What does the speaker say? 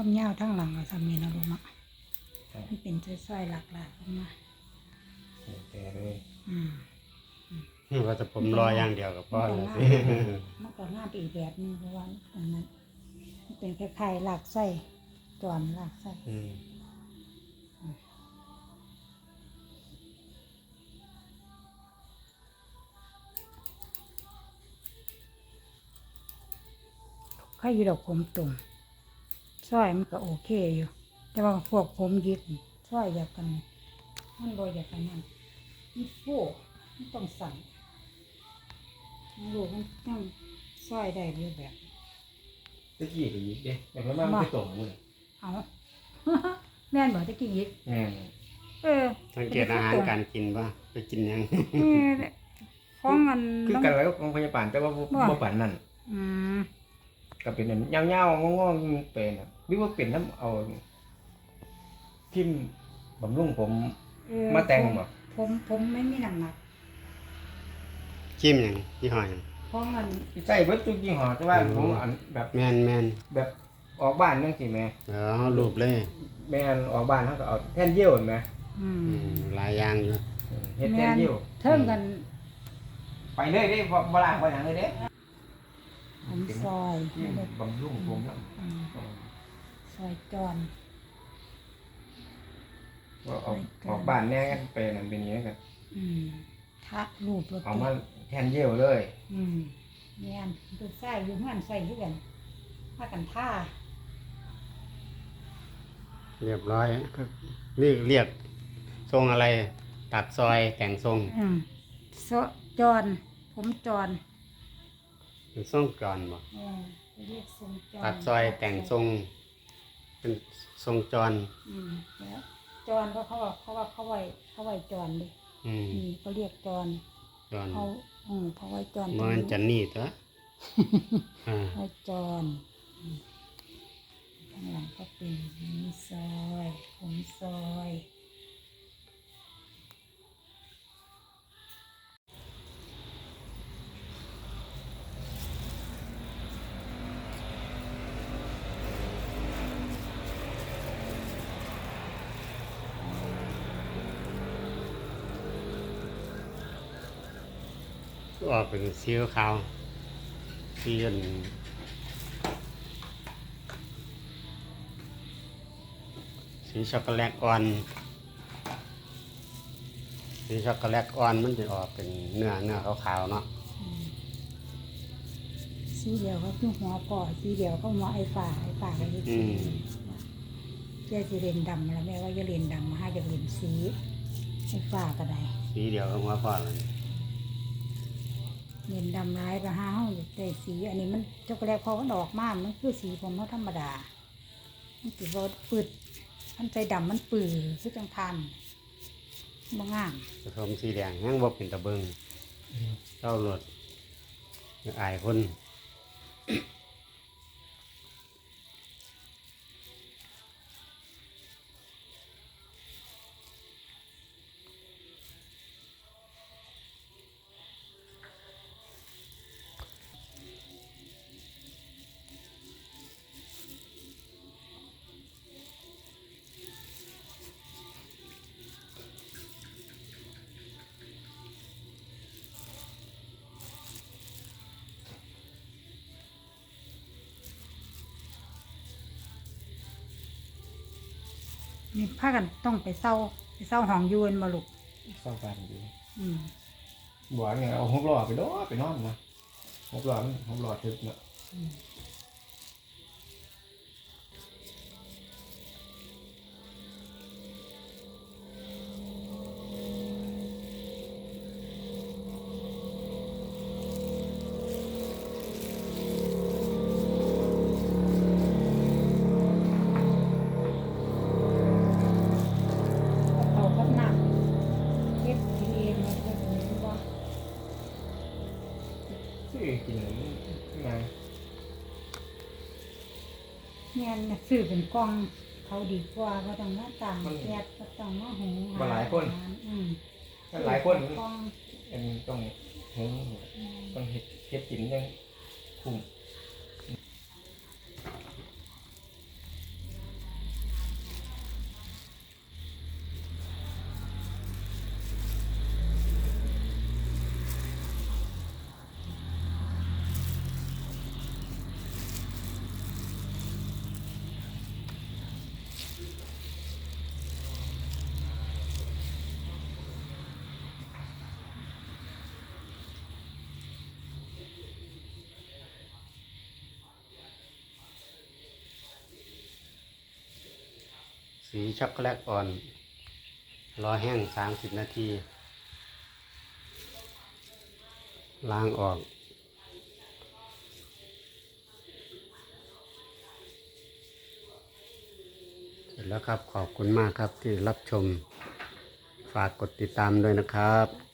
ความยาวทั้งหลังอะสามีนะลูกเนาะมันเป็นส้อยๆหลากหลายออกมาแต่เลยอืมว่าจะผมรออย่างเดียวกับพ่อแล้วสิมันก็งามไปอีกแบบหนึงเพราะว่าอันนั้นมันเป็นคล้ายๆหลากไส้จอนหลากไส้อืมใครอยู่ดอกผมตร งสร้อยมันก็โอเคอยู่ แต่ว่าพวกผมหยิกนี่สร้อยอยากกัน มันบ่อยากกันนั่นมันโฟูมันต้องสั่นลูกมันต้องสร้อยได้เรียแบบตะกี้ก็ยิกเด้แต่มันมันไปตรงมือเอาแม่นบอกตะกี้ยิกแม่นเออสังเกตอาหารการกินว่าไปกินหยังนี่แหละของมันคือต้องกันแล้วของพยาบาลแต่ว่าบ่บ่บ่ปานนั้นอืม ก็เป็นอันยาวๆงอๆเป็นน่ะหรือว่าเป็นน้ำเอาพิมพ์บำรุงผมเออมาแต่งบ่ผมผมไม่มีน้ำหนักจิ้มหยังยี่ห้อหยังของมันใส่เบิดทุกยี่ห้อแต่ว่าอืมผมอันแบบแม่นแม่นแบบออกบ้านจังซี่แหม่เออรูปเลยแม่นออกบ้านเฮาก็เอาแท่นเยี่ยวเห็นไหมอืมอืมหลายอย่างอยู่เฮ็ดแท่นเยี่ยวเทิงกัน ไปเลยเด้บ่บ่ล้างบ่หยังเลยเด้ ผมซอยพิมพ์บำรุงผมนำอืมซอยจอนว่าออกออกบ้านแน่กันเป็นอันเป็นอย่างนี้กันอืมทักรูปรถเอามาแทนเยี่ยวเลย อืมแม่นดูใส่อยู่เฮือนใส่ด้วยกันพากันท่าเรียบร้อยเรียกเรียกทรงอะไร ตัดซอยแต่งทรงอืมโซจอนผมจอน เป็นทรงก่อนบ่เออเรียกทรงจอนตัดซอยแต่งทรง เป็นทรงจร อืมแล้วจอนก็เขาว่าเขาว่าเขาไว้เขาไว้จอนดิอืมนี่เขาเรียกจอนจรเขาอืมเขาไว้จอนมันจะนี่ตัวอ่าไว้จอนอืมข้างหลังก็เป็นนี่ซอยผมซอย ออกเป็นสีขาวสีอันสีช็อกโกแลตอ่อน สีช็อกโกแลตอ่อนมันจะออกเป็นเนื้อเนื้อขาวๆเนาะอืมสีเดียวเขาคือหัวก่อสีเดียวเขาหัวไอ้ฝ่าไอ้ฝ่าก็ยึดสีแกจะเรียนดำแล้วแม่ว่าจะเรียนดำมาให้จะเรียนสีไอ้ฝ่าก็ได้สีเดียวกับหัวพ่อเลย เรียนดำร้ายไปห้าห้องแต่สีอันนี้มันช็อกโกแลตพอมันออกมามันคือสีผมเขาธรรมดา มันสีบดปืดมันใจดำมันปื้อคือจังทันบางงามผสมสีแดงยังบ่เป็นตะเบิงเจ้าหลดอายคน นี่พากันต้องไปเศร้าไปเศร้าห้องอยูนมาลูกสองการดีอืมบัวเนี่ยเอาหกล้อไปดอไปนอนนะหกล้อมันหกล้อถึกเนาะอืม ซื้อกินเลยไงเนี่ยน่ะซื้อเป็นกล่องเขาดีกว่าก็ต้องมาต่างแก๊สก็ต้องมาหุงหาอาหารอืมถ้าหลายคนกล่องอันนี้ต้องหุงอืมต้องเฮ็ดเฮ็ดกินยังคุ้ม สีช็อกโกแลตอ่อน รอแห้ง 30 นาที ล้างออก เสร็จแล้วครับขอบคุณมากครับที่รับชม ฝากกดติดตามด้วยนะครับ